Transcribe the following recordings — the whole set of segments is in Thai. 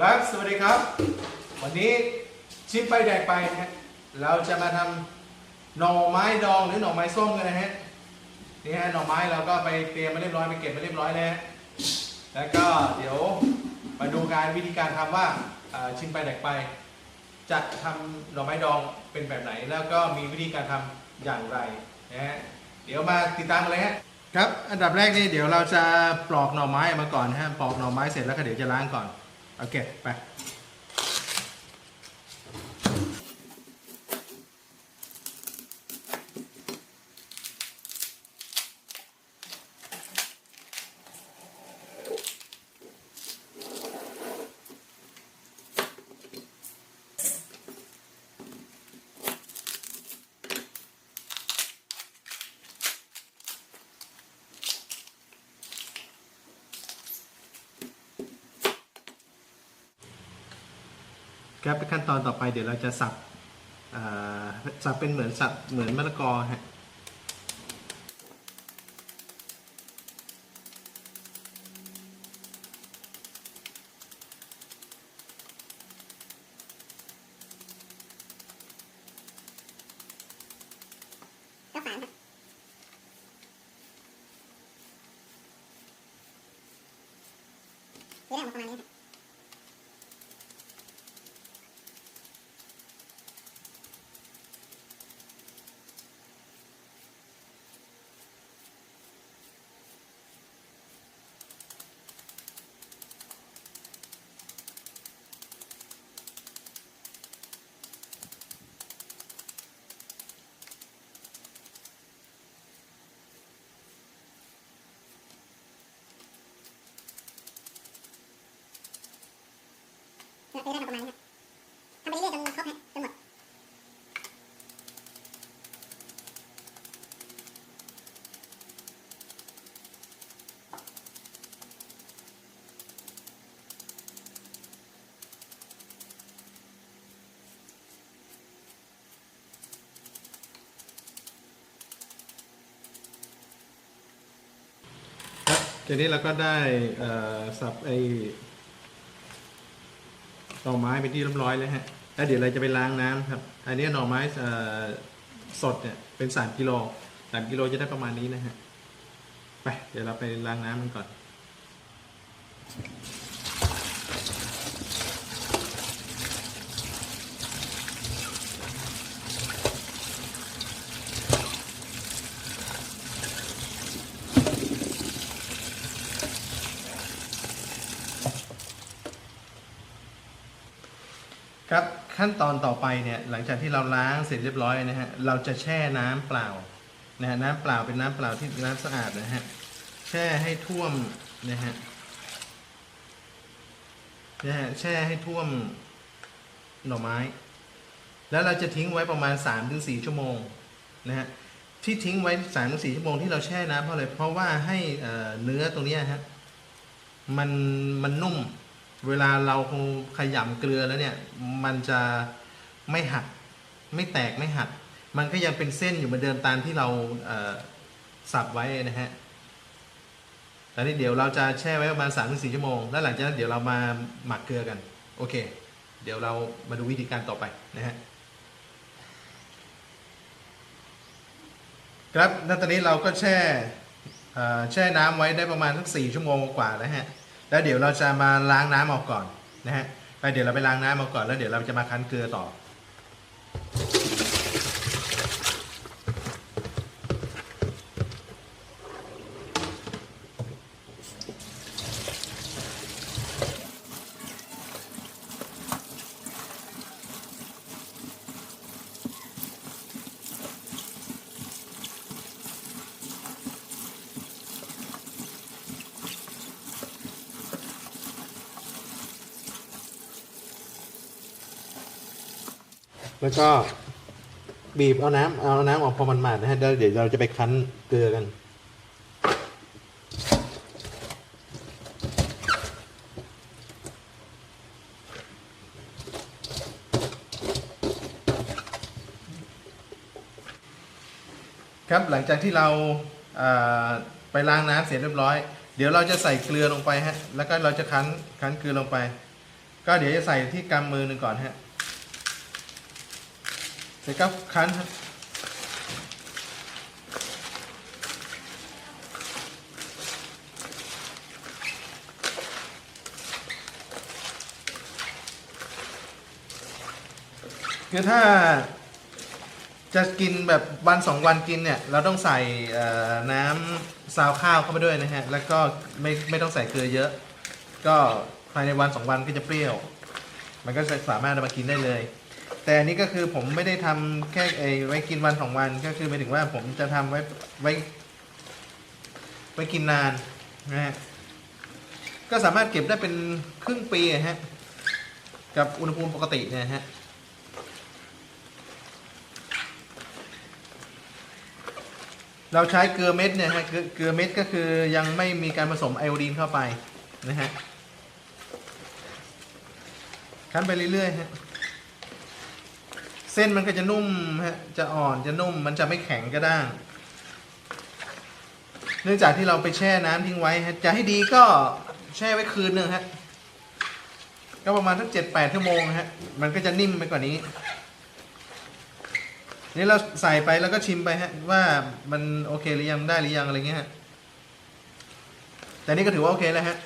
ครับ สวัสดีครับ วันนี้ชิมไปแดกไปนะฮะ เราจะมาทำหน่อไม้ดองหรือหน่อไม้ส้มกันนะฮะ นี่ฮะหน่อไม้เราก็ไปเตรียมมาเรียบร้อยไปเก็บมาเรียบร้อยแล้วฮะแล้วก็เดี๋ยวมาดูการวิธีการทำว่าชิมไปแดกไป จะทำหน่อไม้ดองเป็นแบบไหน แล้วก็มีวิธีการทำอย่างไรนะฮะ เดี๋ยวมาติดตามกันเลยฮะครับ อันดับแรกนี่เดี๋ยวเราจะปลอกหน่อไม้มาก่อนนะฮะ ปลอกหน่อไม้เสร็จแล้วก็เดี๋ยวจะล้างก่อน โอ ครับขั้นตอนต่อไปเดี๋ยวเราจะสับสับเป็นเหมือนสับเหมือนมะละกอฮะก็ฝานครับเรื่องออกมาประมาณนี้ครั เนี่ยเรื่องออกมาประมาณนี้ทำไปเรื่อยๆจนครบฮะจนหมดครับทีนี้เราก็ได้สับไอ หน่อไม้เป็นที่เรียบร้อยแล้วฮะแล้วเดี๋ยวเราจะไปล้างน้ำครับ อันนี้หน่อไม้สดเนี่ยเป็นสามกิโลสามกิโลจะได้ประมาณนี้นะฮะ ไป เดี๋ยวเราไปล้างน้ำมันก่อน ครับขั้นตอนต่อไปเนี่ยหลังจากที่เราล้างเสร็จเรียบร้อยนะฮะเราจะแช่น้ำเปล่านะฮะน้ำเปล่าเป็นน้ำเปล่าที่น้ำสะอาดนะฮะแช่ให้ท่วมนะฮะนะฮะแช่ให้ท่วมหน่อไม้ แล้วเราจะทิ้งไว้ประมาณ 3-4 ชั่วโมงนะฮะที่ทิ้งไว้3-4ชั่วโมงที่เราแช่น้ำเพราะอะไรเพราะว่าให้เอ่อเนื้อตรงเนี้ยฮะมันมันนุ่ม เวลาเราขยำเกลือแล้วเนี่ย มันจะไม่หัก ไม่แตกไม่หัก มันก็ยังเป็นเส้นอยู่เหมือนเดิมตามที่เราเสับไว้นะฮะแต่นี้เดี๋ยวเราจะแช่ไว้ประมาณ3าถึงสชั่วโมง แล้วหลังจากนั้นเดี๋ยวเรามาหมักเกลือกัน โอเค เดี๋ยวเรามาดูวิธีการต่อไปนะฮะ ครับแล้วตอนนี้เราก็แช่แช่น้ำไว้ได้ประมาณสักสี่ชั่วโมงกว่าแล้วฮะ แล้วเดี๋ยวเราจะมาล้างน้ำออกก่อนนะฮะไปเดี๋ยวเราไปล้างน้ำออกก่อนแล้วเดี๋ยวเราจะมาคั้นเกลือต่อ แล้วก็บีบเอาน้ำเอาน้ำออกพอมันมาดๆนะฮะแล้วเดี๋ยวเราจะไปคั้นเกลือกัน ครับหลังจากที่เราเอ่อไปล้างน้ำเสร็จเรียบร้อย เดี๋ยวเราจะใส่เกลือลงไปฮะแล้วก็เราจะคั้นคั้นเกลือลงไป ก็เดี๋ยวจะใส่ที่กำมือหนึ่งก่อนฮะ สร็จก็คั้นครับคือถ้าจะกินแบบวันสองวันกินเนี่ย เราต้องใส่น้ำซาวข้าวเข้าไปด้วยนะฮะ แล้วก็ไม่ไม่ต้องใส่เกลือเยอะ ก็ภายในวันสองวันก็จะเปรี้ยว มันก็สามารถเอามากินได้เลย แต่อันนี้ก็คือผมไม่ได้ทำแค่ไอ้ไว้กินวันสองวันก็คือหมายถึงว่าผมจะทำไว้ไว้ ไว้กินนานนะฮะก็สามารถเก็บได้เป็นครึ่งปีอะฮะกับอุณหภูมิปกติเนี่ยฮะเราใช้เกลือเม็ดเนี่ยฮะเกลือเกลือเม็ดก็คือยังไม่มีการผสมไอโอดีนเข้าไปนะฮะคั้นไปเรื่อยๆฮะ เส้นมันก็จะนุ่มฮะจะอ่อนจะนุ่มมันจะไม่แข็งกระด้าง เนื่องจากที่เราไปแช่น้ำทิ้งไว้ฮะจะให้ดีก็แช่ไว้คืนหนึ่งฮะก็ประมาณสักเจ็ดแปดชั่วโมงฮะมันก็จะนิ่มไปกว่านี้ นี่เราใส่ไปแล้วก็ชิมไปฮะว่ามันโอเคหรือยังได้หรือยังอะไรเงี้ยฮะแต่นี่ก็ถือว่าโอเคแล้วฮะ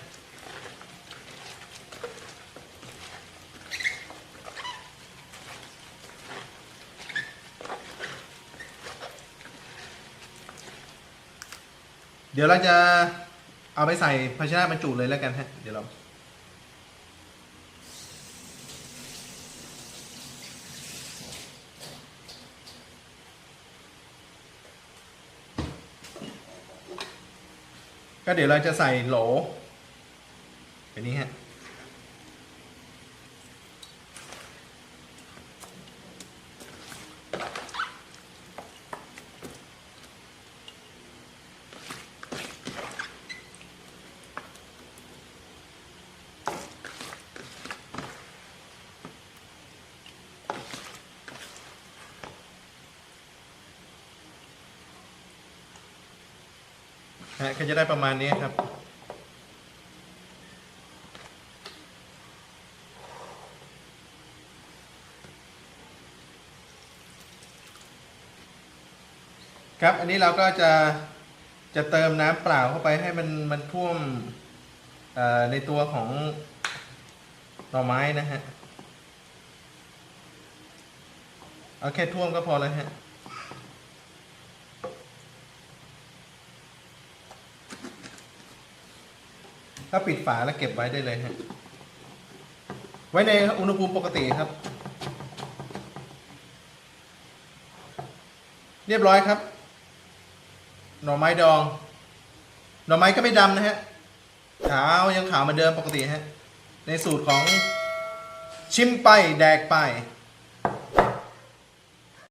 เดี๋ยวเราจะเอาไปใส่ภาชนะบรรจุเลยแล้วกันฮะ เดี๋ยวเรา ก็เดี๋ยวเราจะใส่โหลแบบนี้ฮะ ฮะก็จะได้ประมาณนี้ครับ ครับอันนี้เราก็จะจะเติมน้ำเปล่าเข้าไปให้มันมันท่วมในตัวของหน่อไม้นะฮะ เอาแค่ท่วมก็พอแล้วฮะ ถ้าปิดฝาแล้วเก็บไว้ได้เลยฮะไว้ในอุณหภูมิปกติครับ เรียบร้อยครับ หน่อไม้ดอง หน่อไม้ก็ไม่ดำนะฮะขาวยังขาวเหมือนเดิมปกติฮะ ในสูตรของชิมไปแดกไป